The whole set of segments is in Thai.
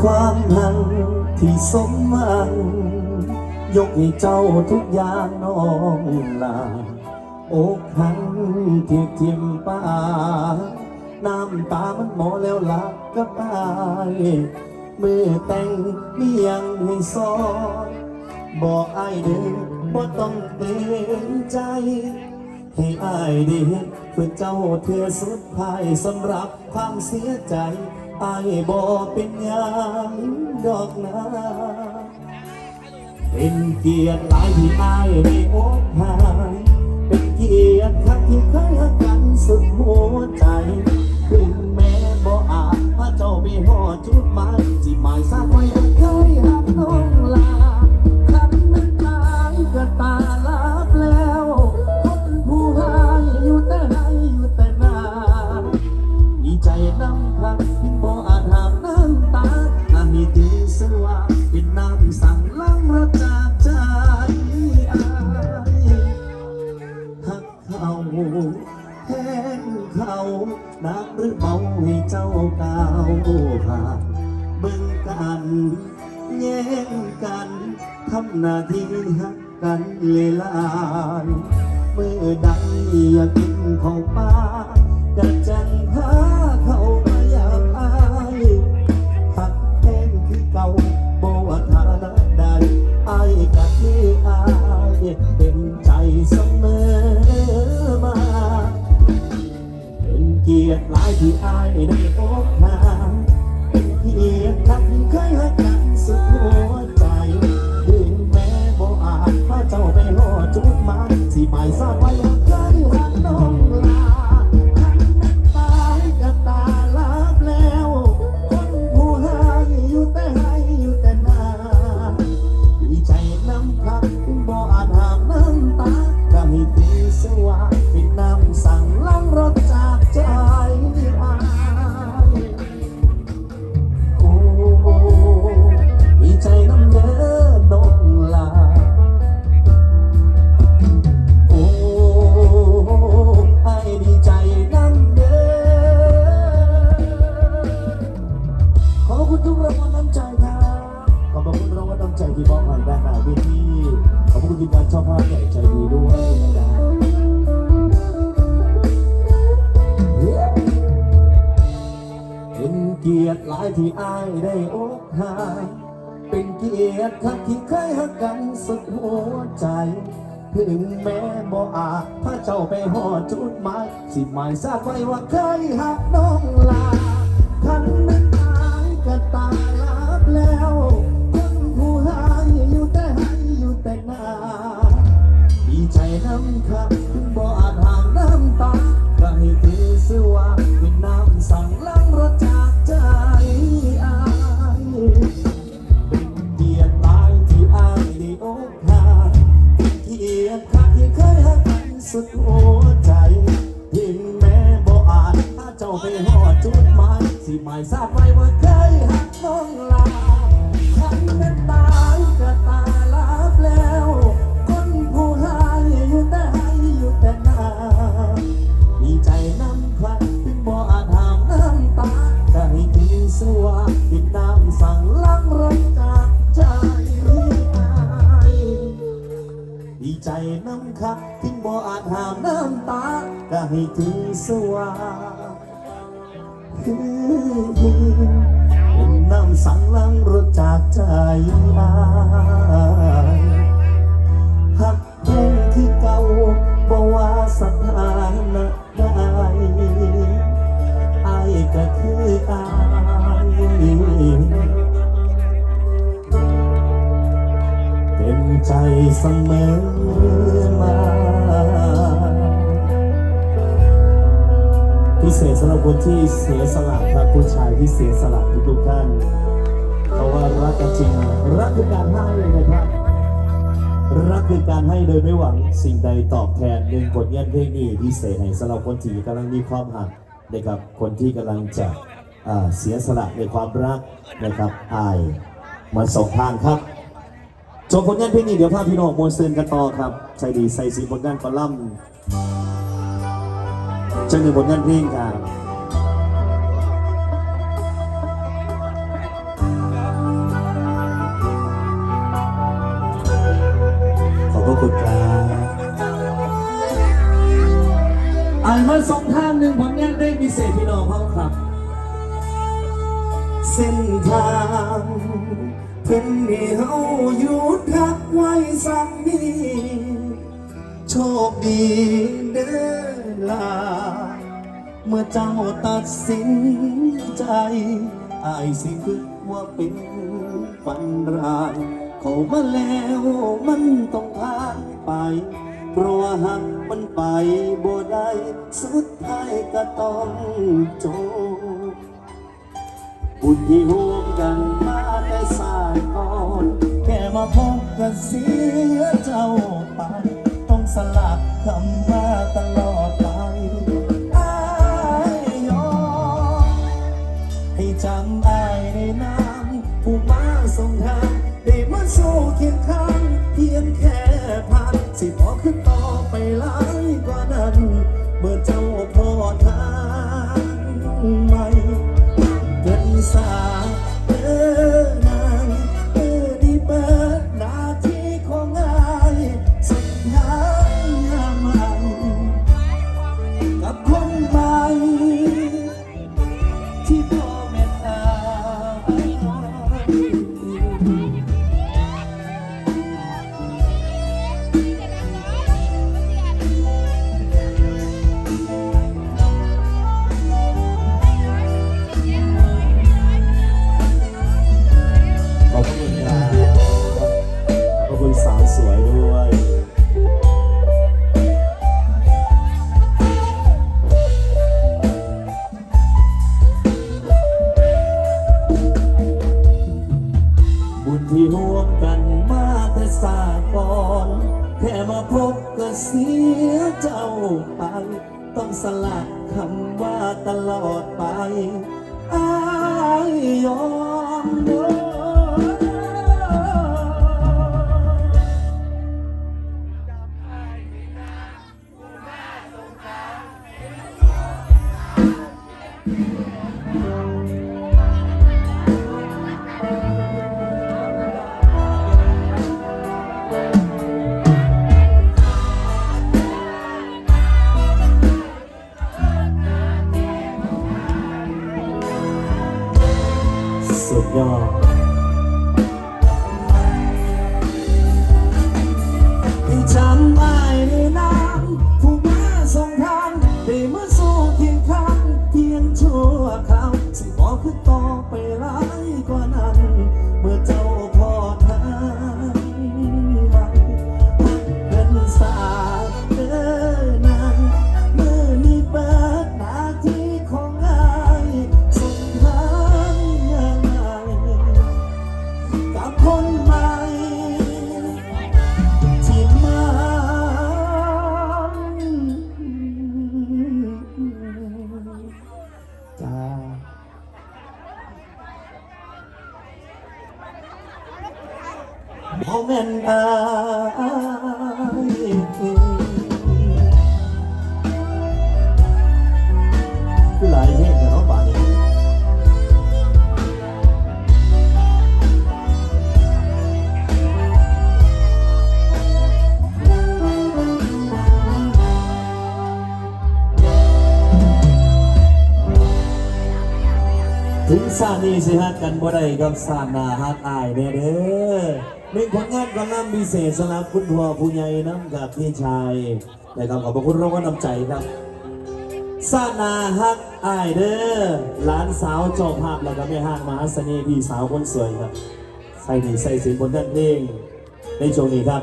ความหังที่สมหวัง ยกให้เจ้าทุกอย่างน้องลาอกหังที่ทิมป่าน้ำตามันหมอแล้วลักกับอายมือแต่งมียังให้สอนบอกอายเด้อบ่ต้องเต็มใจให้อายด้เห็นเพื่อเจ้าเธอสุดท้ายสำหรับความเสียใจ อายบอเป็นหยังดอกนาเป็นเกียรติหลายที่อายได้อกหา ผ่านเบิ่งกันแย่งกันทำหน้าที่หักกันเลยลายเมื่อใดอยากกินข้าวปลากะจังหาเขามาอยากอายหักแห้งคือเก่าบว่าฐานะใดอายกะคืออายเป็นใจเสมอมา เป็นเกียรติหลายที่อายได้ หอดจุดหมา ที่หมายทราบไว้ รางวัลน้ำใจครับขอบคุณรางวัลน้ำใจที่มอบให้ด้านหน้าเวทีขอบคุณทีมงานเจ้าภาพใหญ่ใจดีด้วยนะครับเป็นเกียรติหลายที่อายได้อกหายเป็นเกียรติครับที่เคยหักกันสุดหัวใจถึงแม้บ่อาจพาเจ้าไปหอดจุดหมาย สิหมายทราบไว้ว่าเคยหักน้องลา ใจน้ำคักถึงบ่อาจห่างน้ำตาก็ให้ถือสว่าเป็นน้ำสั่งล้างรถจากใจอายเป็นเกียรติตายที่อายได้อกหักเป็นเกียรติคักที่เคยหักกันสุดหัวใจถึงแม้บ่อาจถ้าเจ้าไปหอดจุดหมายสิหมายทราบไว้ว่าเคยหักน้องลาคันนั้นตา สว่าเป็นน้ำสั่งล้างรถจากใจอายดีใจน้ำคักถึงบ่อาจหามน้ำตาก็ให้ถือสว่าเป็นน้ำสั่งล้างรถจากใจอา ษสำหรับคนที่เสียสละครับผู้ชายที่เสียสละทุกๆท่านเพราะว่ารักกันจริงรักคือการให้นะครับ รักคือการให้โดยไม่หวังสิ่งใดตอบแทนหนึ่งผลงานเพลงนี้พิเศษให้สำหรับคนที่กำลังมีความหักนะครับคนที่กำลังจะเสียสละในความรักนะครับอายมาสองทางครับจบผลงานเพลงนี้เดี๋ยวพาพี่น้องมวลเซนกันต่อครับใจดีใส่สีผลงานคอลัมน์ จะเงมีบทเงื่อนเพลงครับขอบพระคุณครับอ่านมาสองทางหนึ่งผลงานได้พิเศษพี่น้องเขาครับ เส้นทางเพิ่นให้เฮาหยุดพักไว้สักนี้โชคดีเดินลา เมื่อเจ้าตัดสินใจอายสิคือว่าเป็นฝันร้ายเขามาแล้วมันต้องผ่านไป เพราะว่าหักมันไปบ่ได้สุดท้ายก็ต้องจบบุญที่ห่วงกันมาแต่สายก่อนแค่มาพบกันเสียเจ้าไป ต้องสลับคำว่าตลอด ว่าตลอดไปอายยอมเด้อ แม่นอา ถึงสานีสิฮักกันบ่ได้กับสานาฮักอายแน่เด้อหนึ่งผลงานกำลังพิเศษสำหรับคุณพ่อผู้ใหญ่น้ำกับพี่ชายนะครับขอบพระคุณรางวัลน้ำใจครับสานาฮักอายเด้อหลานสาวเจอภาพแล้วก็แม่ห้างมหาเสน่ห์พี่สาวคนสวยครับใส่ดีใส่สีบนด้านเพลงในช่วงนี้ครับ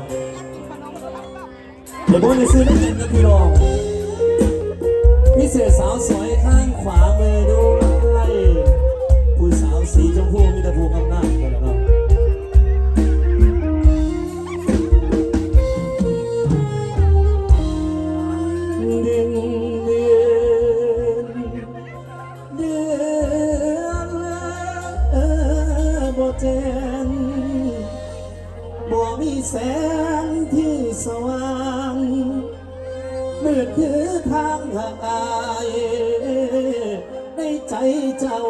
เดี๋ยวผมจะซื้อน้ำเงินกับพี่รองพิเศษสาวสวยข้างขวามือด้วย พูมีแต่ภูกำนันกันแล้วครับเดือนเดือนเดือนบ่แจ้งบ่มีแสงที่สว่างมืดคือทางห่างอายในใจเจ้า